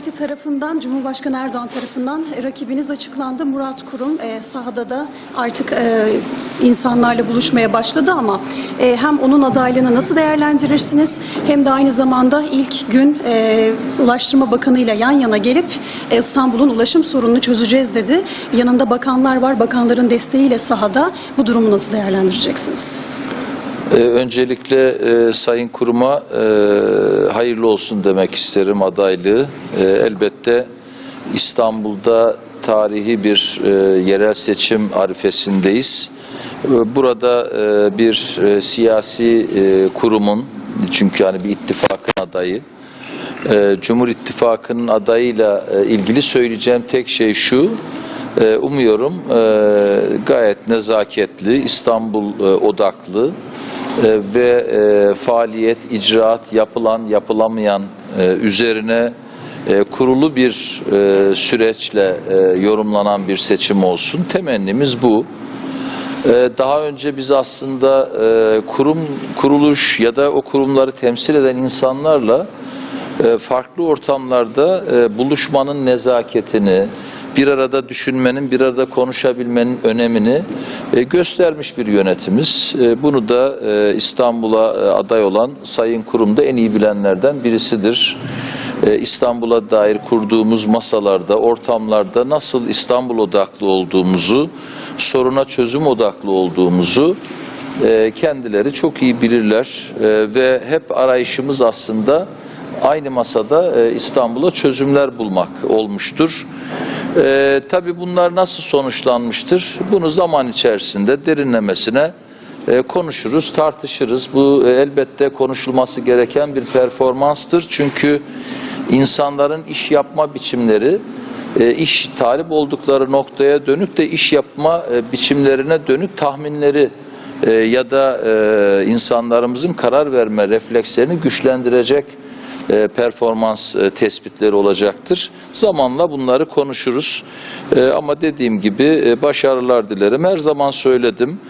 Parti tarafından, Cumhurbaşkanı Erdoğan tarafından rakibiniz açıklandı. Murat Kurum e, sahada da artık e, insanlarla buluşmaya başladı ama e, hem onun adaylığını nasıl değerlendirirsiniz hem de aynı zamanda ilk gün e, Ulaştırma Bakanı ile yan yana gelip e, İstanbul'un ulaşım sorununu çözeceğiz dedi. Yanında bakanlar var, bakanların desteğiyle sahada bu durumu nasıl değerlendireceksiniz? Ee, öncelikle e, Sayın Kurum'a e, hayırlı olsun demek isterim adaylığı. E, elbette İstanbul'da tarihi bir e, yerel seçim arifesindeyiz. E, Burada e, bir e, siyasi e, kurumun, çünkü hani bir ittifakın adayı, e, Cumhur İttifakı'nın adayıyla e, ilgili söyleyeceğim tek şey şu, e, umuyorum e, gayet nezaketli, İstanbul e, odaklı e, ve e, faaliyet, icraat yapılan, yapılamayan e, üzerine e, kurulu bir e, süreçle e, yorumlanan bir seçim olsun. Temennimiz bu. Ee, Daha önce biz aslında e, kurum kuruluş ya da o kurumları temsil eden insanlarla e, farklı ortamlarda e, buluşmanın nezaketini, bir arada düşünmenin, bir arada konuşabilmenin önemini e, göstermiş bir yönetimiz. E, Bunu da e, İstanbul'a e, aday olan Sayın Kurum'da en iyi bilenlerden birisidir. E, İstanbul'a dair kurduğumuz masalarda, ortamlarda nasıl İstanbul odaklı olduğumuzu, soruna çözüm odaklı olduğumuzu e, kendileri çok iyi bilirler E, ve hep arayışımız aslında aynı masada İstanbul'a çözümler bulmak olmuştur. E, tabii bunlar nasıl sonuçlanmıştır? Bunu zaman içerisinde derinlemesine e, konuşuruz, tartışırız. Bu e, elbette konuşulması gereken bir performanstır. Çünkü insanların iş yapma biçimleri, e, iş talip oldukları noktaya dönük de iş yapma e, biçimlerine dönük tahminleri e, ya da e, insanlarımızın karar verme reflekslerini güçlendirecek e, performans e, tespitleri olacaktır. Zamanla bunları konuşuruz. E, ama dediğim gibi başarılar dilerim. Her zaman söyledim.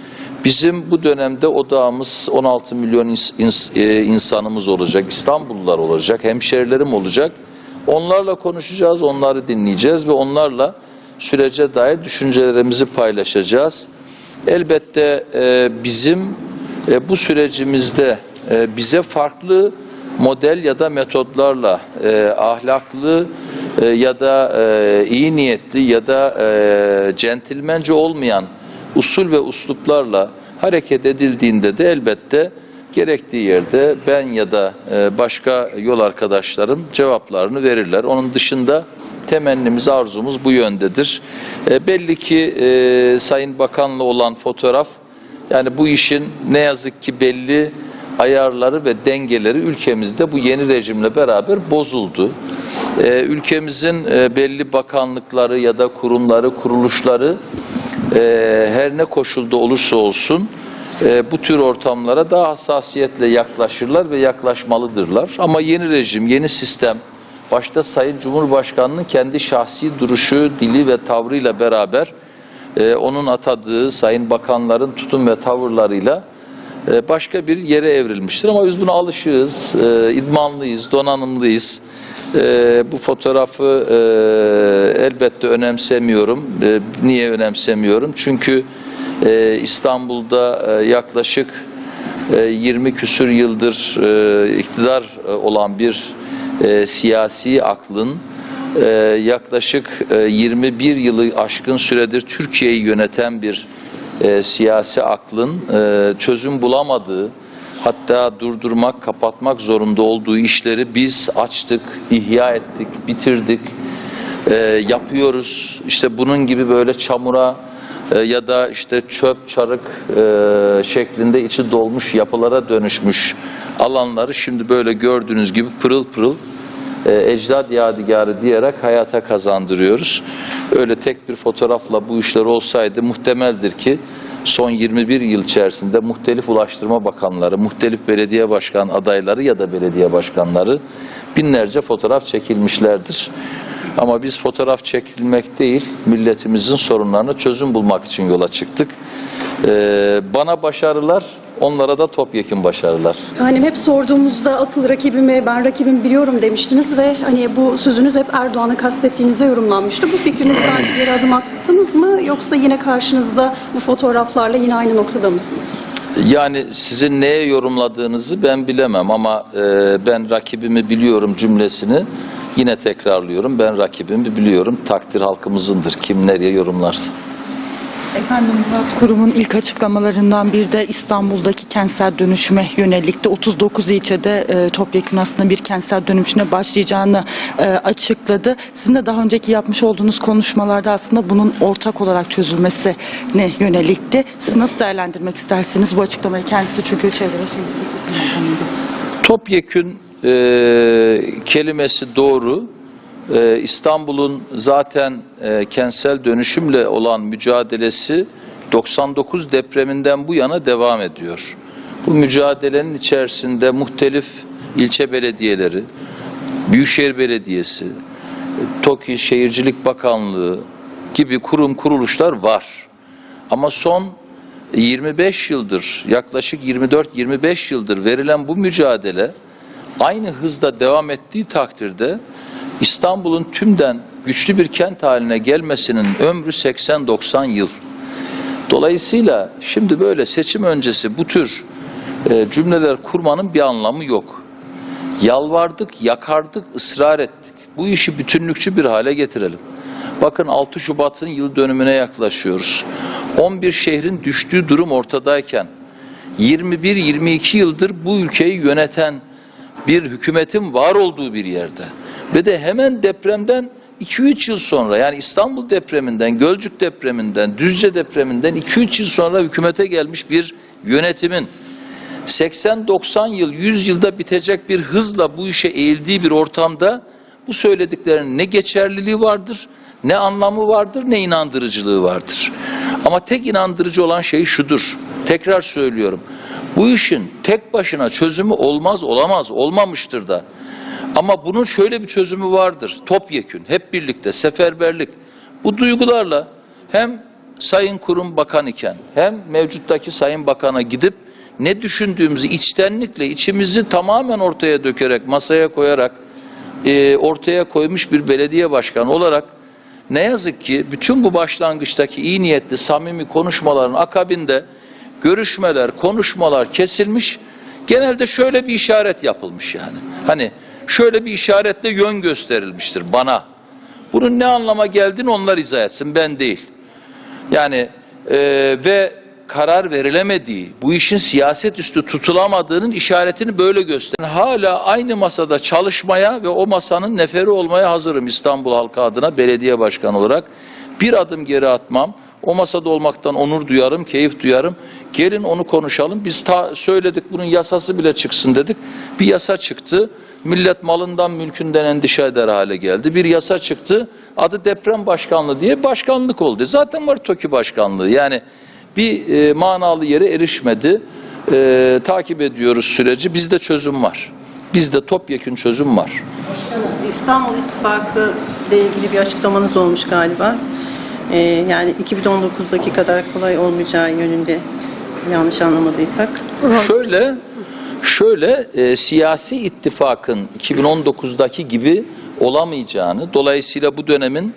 Bizim bu dönemde odağımız 16 milyon ins- ins- insanımız olacak, İstanbullular olacak, hemşerilerim olacak. Onlarla konuşacağız, onları dinleyeceğiz ve onlarla sürece dair düşüncelerimizi paylaşacağız. Elbette e, bizim e, bu sürecimizde e, bize farklı model ya da metotlarla e, ahlaklı e, ya da e, iyi niyetli ya da e, centilmence olmayan usul ve usluplarla hareket edildiğinde de elbette gerektiği yerde ben ya da e, başka yol arkadaşlarım cevaplarını verirler. Onun dışında temennimiz, arzumuz bu yöndedir. E, belli ki e, Sayın Bakan'la olan fotoğraf yani bu işin ne yazık ki belli ayarları ve dengeleri ülkemizde bu yeni rejimle beraber bozuldu. Ee, ülkemizin e, belli bakanlıkları ya da kurumları, kuruluşları e, her ne koşulda olursa olsun e, bu tür ortamlara daha hassasiyetle yaklaşırlar ve yaklaşmalıdırlar. Ama yeni rejim, yeni sistem, başta Sayın Cumhurbaşkanı'nın kendi şahsi duruşu, dili ve tavrıyla beraber e, onun atadığı sayın bakanların tutum ve tavırlarıyla başka bir yere evrilmiştir. Ama biz buna alışığız, e, idmanlıyız, donanımlıyız. E, bu fotoğrafı e, elbette önemsemiyorum. E, niye önemsemiyorum? Çünkü e, İstanbul'da yaklaşık e, 20 küsür yıldır iktidar olan bir siyasi aklın yaklaşık e, 21 yılı aşkın süredir Türkiye'yi yöneten bir e, siyasi aklın e, çözüm bulamadığı hatta durdurmak, kapatmak zorunda olduğu işleri biz açtık, ihya ettik, bitirdik, e, yapıyoruz. İşte bunun gibi böyle çamura e, ya da işte çöp, çarık e, şeklinde içi dolmuş yapılara dönüşmüş alanları şimdi böyle gördüğünüz gibi pırıl pırıl ecdad yadigarı diyerek hayata kazandırıyoruz. Öyle tek bir fotoğrafla bu işler olsaydı muhtemeldir ki son 21 yıl içerisinde muhtelif ulaştırma bakanları, muhtelif belediye başkan adayları ya da belediye başkanları binlerce fotoğraf çekilmişlerdir. Ama biz fotoğraf çekilmek değil, milletimizin sorunlarına çözüm bulmak için yola çıktık. Ee, bana başarılar, Onlara da topyekun başarılar. Hani hep sorduğumuzda asıl rakibimi ben rakibimi biliyorum demiştiniz ve hani bu sözünüz hep Erdoğan'ı kastettiğinize yorumlanmıştı. Bu fikrinizden geri adım attınız mı yoksa yine karşınızda bu fotoğraflarla yine aynı noktada mısınız? Yani sizin neye yorumladığınızı ben bilemem ama e, ben rakibimi biliyorum cümlesini yine tekrarlıyorum. Ben rakibimi biliyorum. Takdir halkımızındır. Kim nereye yorumlarsa. Efendim Murat Kurum'un ilk açıklamalarından bir de İstanbul'daki kentsel dönüşüme yönelikti. 39 ilçede e, topyekun aslında bir kentsel dönüşüme başlayacağını e, açıkladı. Sizin de daha önceki yapmış olduğunuz konuşmalarda aslında bunun ortak olarak çözülmesine yönelikti. Siz nasıl değerlendirmek istersiniz bu açıklamayı? Kendisi çünkü Çevre Şehircilik. Topyekün e, kelimesi doğru. E, İstanbul'un zaten e, kentsel dönüşümle olan mücadelesi 99 depreminden bu yana devam ediyor. Bu mücadelenin içerisinde muhtelif ilçe belediyeleri, Büyükşehir Belediyesi, TOKİ Şehircilik Bakanlığı gibi kurum kuruluşlar var. Ama son 25 yıldır, yaklaşık 24-25 yıldır verilen bu mücadele aynı hızda devam ettiği takdirde İstanbul'un tümden güçlü bir kent haline gelmesinin ömrü 80-90 yıl. Dolayısıyla şimdi böyle seçim öncesi bu tür e, cümleler kurmanın bir anlamı yok. Yalvardık, yakardık, ısrar ettik. Bu işi bütünlükçü bir hale getirelim. Bakın 6 Şubat'ın yıl dönümüne yaklaşıyoruz. 11 şehrin düştüğü durum ortadayken 21-22 yıldır bu ülkeyi yöneten bir hükümetin var olduğu bir yerde ve de hemen depremden 2-3 yıl sonra yani İstanbul depreminden, Gölcük depreminden, Düzce depreminden 2-3 yıl sonra hükümete gelmiş bir yönetimin 80-90 yıl, 100 yılda bitecek bir hızla bu işe eğildiği bir ortamda bu söylediklerinin ne geçerliliği vardır, ne anlamı vardır, ne inandırıcılığı vardır. Ama tek inandırıcı olan şey şudur. Tekrar söylüyorum. Bu işin tek başına çözümü olmaz, olamaz, olmamıştır da. Ama bunun şöyle bir çözümü vardır. Topyekün, hep birlikte, seferberlik. Bu duygularla hem Sayın Kurum Bakan iken hem mevcuttaki Sayın Bakan'a gidip ne düşündüğümüzü içtenlikle içimizi tamamen ortaya dökerek masaya koyarak e, ortaya koymuş bir belediye başkanı olarak ne yazık ki bütün bu başlangıçtaki iyi niyetli samimi konuşmaların akabinde görüşmeler, konuşmalar kesilmiş. Genelde şöyle bir işaret yapılmış yani. Hani şöyle bir işaretle yön gösterilmiştir bana. Bunun ne anlama geldiğini onlar izah etsin ben değil. Yani e, ve karar verilemediği, bu işin siyaset üstü tutulamadığının işaretini böyle gösterir. Hala aynı masada çalışmaya ve o masanın neferi olmaya hazırım İstanbul halkı adına belediye başkanı olarak. Bir adım geri atmam. O masada olmaktan onur duyarım, keyif duyarım. Gelin onu konuşalım. Biz ta söyledik bunun yasası bile çıksın dedik. Bir yasa çıktı. Millet malından mülkünden endişe eder hale geldi. Bir yasa çıktı. Adı deprem başkanlığı diye başkanlık oldu. Zaten var TOKİ başkanlığı. Yani bir e, manalı yere erişmedi. E, takip ediyoruz süreci. Bizde çözüm var. Bizde topyekün çözüm var. İstanbul İttifakı ile ilgili bir açıklamanız olmuş galiba. Ee, yani 2019'daki kadar kolay olmayacağı yönünde yanlış anlamadıysak. Şöyle şöyle e, siyasi ittifakın 2019'daki gibi olamayacağını, dolayısıyla bu dönemin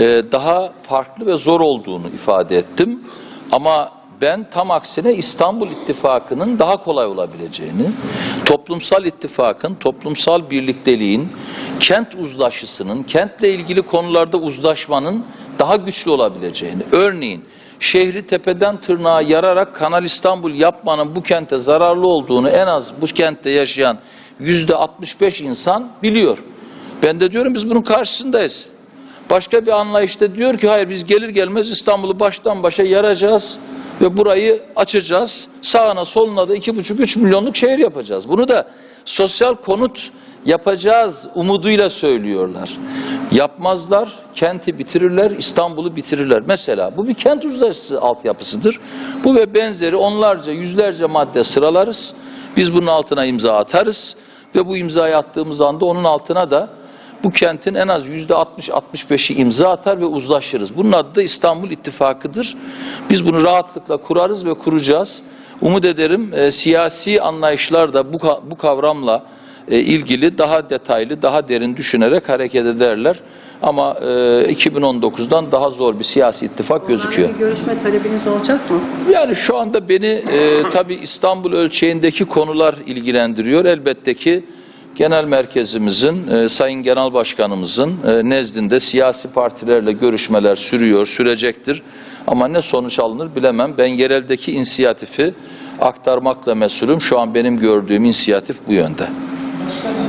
e, daha farklı ve zor olduğunu ifade ettim. Ama ben tam aksine İstanbul İttifakı'nın daha kolay olabileceğini, toplumsal ittifakın, toplumsal birlikteliğin, kent uzlaşısının, kentle ilgili konularda uzlaşmanın daha güçlü olabileceğini, örneğin şehri tepeden tırnağa yararak Kanal İstanbul yapmanın bu kente zararlı olduğunu en az bu kentte yaşayan yüzde 65 insan biliyor. Ben de diyorum biz bunun karşısındayız. Başka bir anlayışta diyor ki hayır biz gelir gelmez İstanbul'u baştan başa yaracağız ve burayı açacağız. Sağına soluna da iki buçuk üç milyonluk şehir yapacağız. Bunu da sosyal konut yapacağız umuduyla söylüyorlar. Yapmazlar, kenti bitirirler, İstanbul'u bitirirler. Mesela bu bir kent uzlaşısı altyapısıdır. Bu ve benzeri onlarca, yüzlerce madde sıralarız. Biz bunun altına imza atarız ve bu imzayı attığımız anda onun altına da bu kentin en az yüzde 60-65'i imza atar ve uzlaşırız. Bunun adı da İstanbul İttifakı'dır. Biz bunu rahatlıkla kurarız ve kuracağız. Umut ederim e, siyasi anlayışlar da bu, bu kavramla e, ilgili daha detaylı, daha derin düşünerek hareket ederler. Ama e, 2019'dan daha zor bir siyasi ittifak gözüküyor. Bir görüşme talebiniz olacak mı? Yani şu anda beni e, tabii İstanbul ölçeğindeki konular ilgilendiriyor. Elbette ki genel merkezimizin, e, Sayın Genel Başkanımızın e, nezdinde siyasi partilerle görüşmeler sürüyor, sürecektir. Ama ne sonuç alınır bilemem. Ben yereldeki inisiyatifi aktarmakla mesulüm. Şu an benim gördüğüm inisiyatif bu yönde. Başka